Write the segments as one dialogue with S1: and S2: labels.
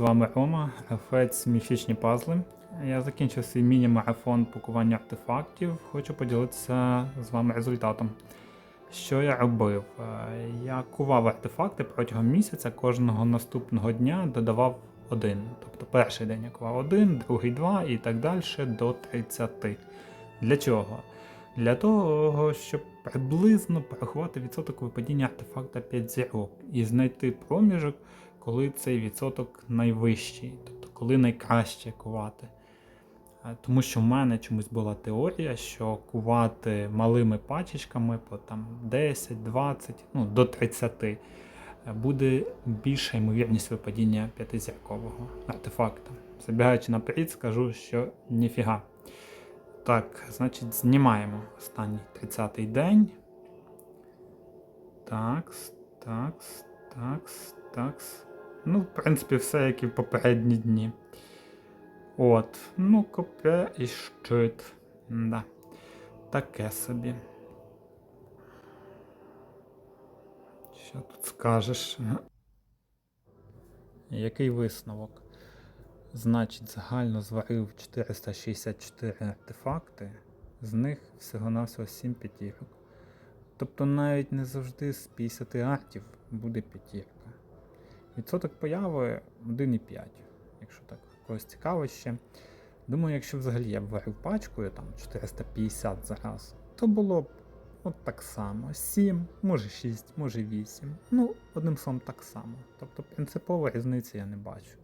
S1: вами Рома, гравець міфічні пазли. Я закінчив свій міні-марафон пакування артефактів. Хочу поділитися з вами результатом. Що я робив? Е, Я кував артефакти протягом місяця, кожного наступного дня додавав один. Тобто перший день я кував один, другий два і так далі до 30. Для чого? Для того, щоб приблизно порахувати відсоток випадіння артефакта 5 зірок і знайти проміжок, коли цей відсоток найвищий, тобто коли найкраще кувати. Тому що в мене чомусь була теорія, що кувати малими пачечками по там 10, 20, ну до 30 е, буде більша ймовірність випадіння п'ятизіркового артефакта. Забігаючи наперед, скажу, що ніфіга. Так, значить, знімаємо останній 30-й день. Такс, такс, такс, такс. Ну, в принципі, все, як і в попередні дні. От, ну, копе і щит. Да. Таке собі. Що тут скажеш? Який висновок? Значить, загально зварив 464 артефакти, з них всього-навсього 7 п'ятірок. Тобто навіть не завжди з 50 артів буде п'ятірка. Відсоток появи 1,5, якщо так когось цікаво ще. Думаю, якщо взагалі я б варив пачкою там 450 за раз, то було б от так само. 7, може 6, може 8. Ну, одним словом так само. Тобто принципової різниці я не бачу.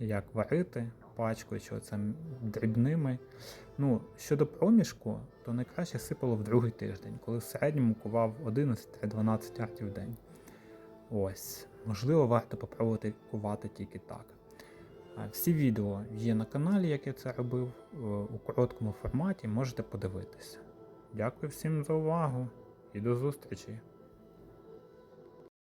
S1: Як варити пачкою чи оцем дрібними. Ну, щодо проміжку, то найкраще сипало в другий тиждень, коли в середньому кував 11-12 артів в день. Ось, можливо, варто попробувати кувати тільки так. Всі відео є на каналі, як я це робив, е, у короткому форматі, можете подивитися. Дякую всім за увагу і до зустрічі!